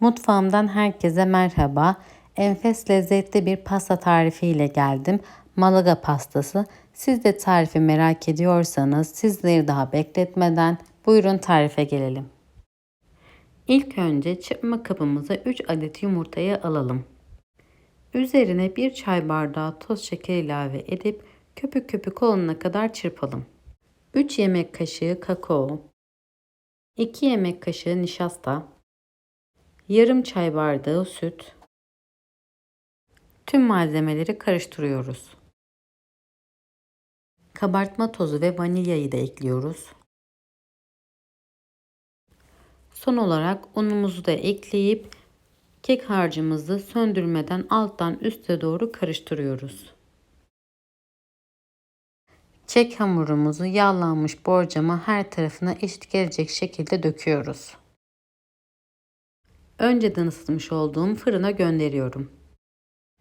Mutfağımdan herkese merhaba. Enfes lezzetli bir pasta tarifi ile geldim. Malaga pastası. Siz de tarifi merak ediyorsanız sizleri daha bekletmeden buyurun tarife gelelim. İlk önce çırpma kabımıza 3 adet yumurtayı alalım. Üzerine 1 çay bardağı toz şeker ilave edip köpük köpük olana kadar çırpalım. 3 yemek kaşığı kakao, 2 yemek kaşığı nişasta, yarım çay bardağı süt, tüm malzemeleri karıştırıyoruz. Kabartma tozu ve vanilyayı da ekliyoruz. Son olarak unumuzu da ekleyip kek harcımızı söndürmeden alttan üste doğru karıştırıyoruz. Kek hamurumuzu yağlanmış borcama her tarafına eşit gelecek şekilde döküyoruz. Önceden ısıtmış olduğum fırına gönderiyorum.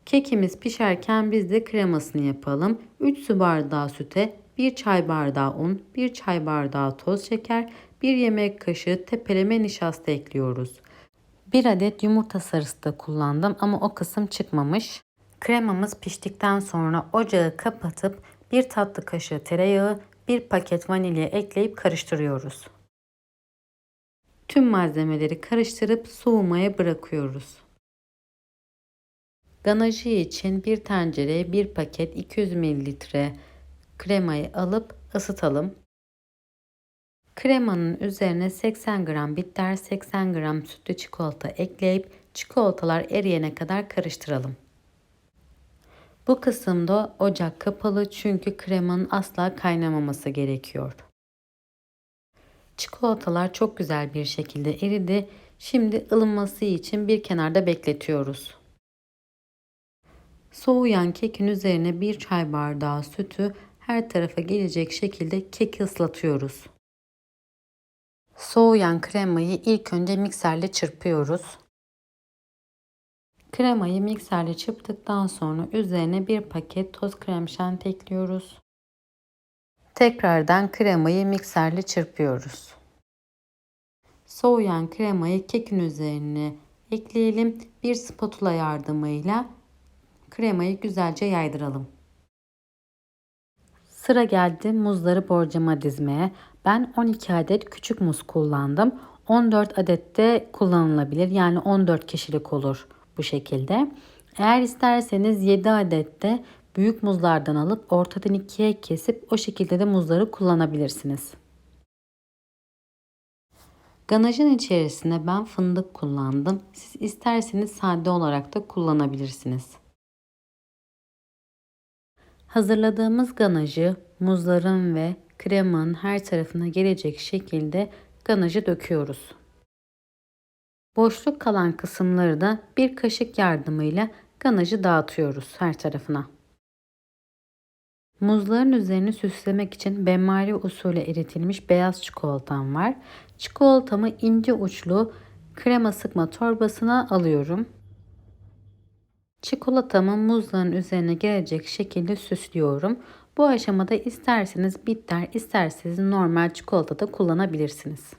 Kekimiz pişerken biz de kremasını yapalım. 3 su bardağı süte 1 çay bardağı un, 1 çay bardağı toz şeker, 1 yemek kaşığı tepeleme nişasta ekliyoruz. 1 adet yumurta sarısı da kullandım ama o kısım çıkmamış. Kremamız piştikten sonra ocağı kapatıp 1 tatlı kaşığı tereyağı, 1 paket vanilya ekleyip karıştırıyoruz. Tüm malzemeleri karıştırıp soğumaya bırakıyoruz. Ganajı için bir tencereye bir paket 200 ml kremayı alıp ısıtalım. Kremanın üzerine 80 gram bitter, 80 gram sütlü çikolata ekleyip çikolatalar eriyene kadar karıştıralım. Bu kısımda ocak kapalı çünkü kremanın asla kaynamaması gerekiyor. Çikolatalar çok güzel bir şekilde eridi. Şimdi ılınması için bir kenarda bekletiyoruz. Soğuyan kekin üzerine bir çay bardağı sütü her tarafa gelecek şekilde keki ıslatıyoruz. Soğuyan kremayı ilk önce mikserle çırpıyoruz. Kremayı mikserle çırptıktan sonra üzerine bir paket toz krem şanti ekliyoruz. Tekrardan kremayı mikserle çırpıyoruz. Soğuyan kremayı kekin üzerine ekleyelim. Bir spatula yardımıyla kremayı güzelce yaydıralım. Sıra geldi muzları borcama dizmeye. Ben 12 adet küçük muz kullandım. 14 adet de kullanılabilir. Yani 14 kişilik olur bu şekilde. Eğer isterseniz 7 adet de büyük muzlardan alıp ortadan ikiye kesip o şekilde de muzları kullanabilirsiniz. Ganajın içerisine ben fındık kullandım. Siz isterseniz sade olarak da kullanabilirsiniz. Hazırladığımız ganajı muzların ve kremanın her tarafına gelecek şekilde ganajı döküyoruz. Boşluk kalan kısımları da bir kaşık yardımıyla ganajı dağıtıyoruz her tarafına. Muzların üzerini süslemek için benmari usulü eritilmiş beyaz çikolatam var. Çikolatamı ince uçlu krema sıkma torbasına alıyorum. Çikolatamı muzların üzerine gelecek şekilde süslüyorum. Bu aşamada isterseniz bitter, isterseniz normal çikolata da kullanabilirsiniz.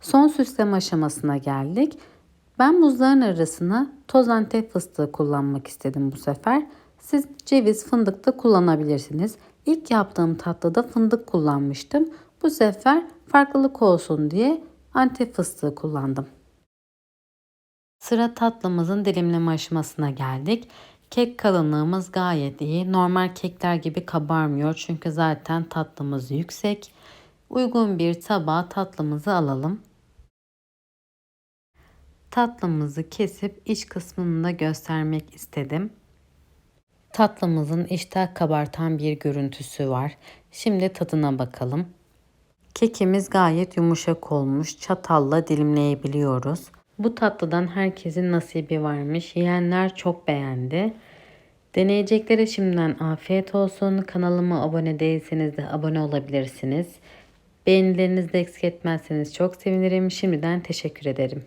Son süsleme aşamasına geldik. Ben muzların arasına toz antep fıstığı kullanmak istedim bu sefer. Siz ceviz, fındık da kullanabilirsiniz. İlk yaptığım tatlıda fındık kullanmıştım. Bu sefer farklılık olsun diye antep fıstığı kullandım. Sıra tatlımızın dilimleme aşamasına geldik. Kek kalınlığımız gayet iyi. Normal kekler gibi kabarmıyor çünkü zaten tatlımız yüksek. Uygun bir tabağa tatlımızı alalım. Tatlımızı kesip iç kısmını da göstermek istedim. Tatlımızın iştah kabartan bir görüntüsü var. Şimdi tadına bakalım. Kekimiz gayet yumuşak olmuş. Çatalla dilimleyebiliyoruz. Bu tatlıdan herkesin nasibi varmış. Yiyenler çok beğendi. Deneyeceklere şimdiden afiyet olsun. Kanalıma abone değilseniz de abone olabilirsiniz. Beğenilerinizi de eksik etmezseniz çok sevinirim. Şimdiden teşekkür ederim.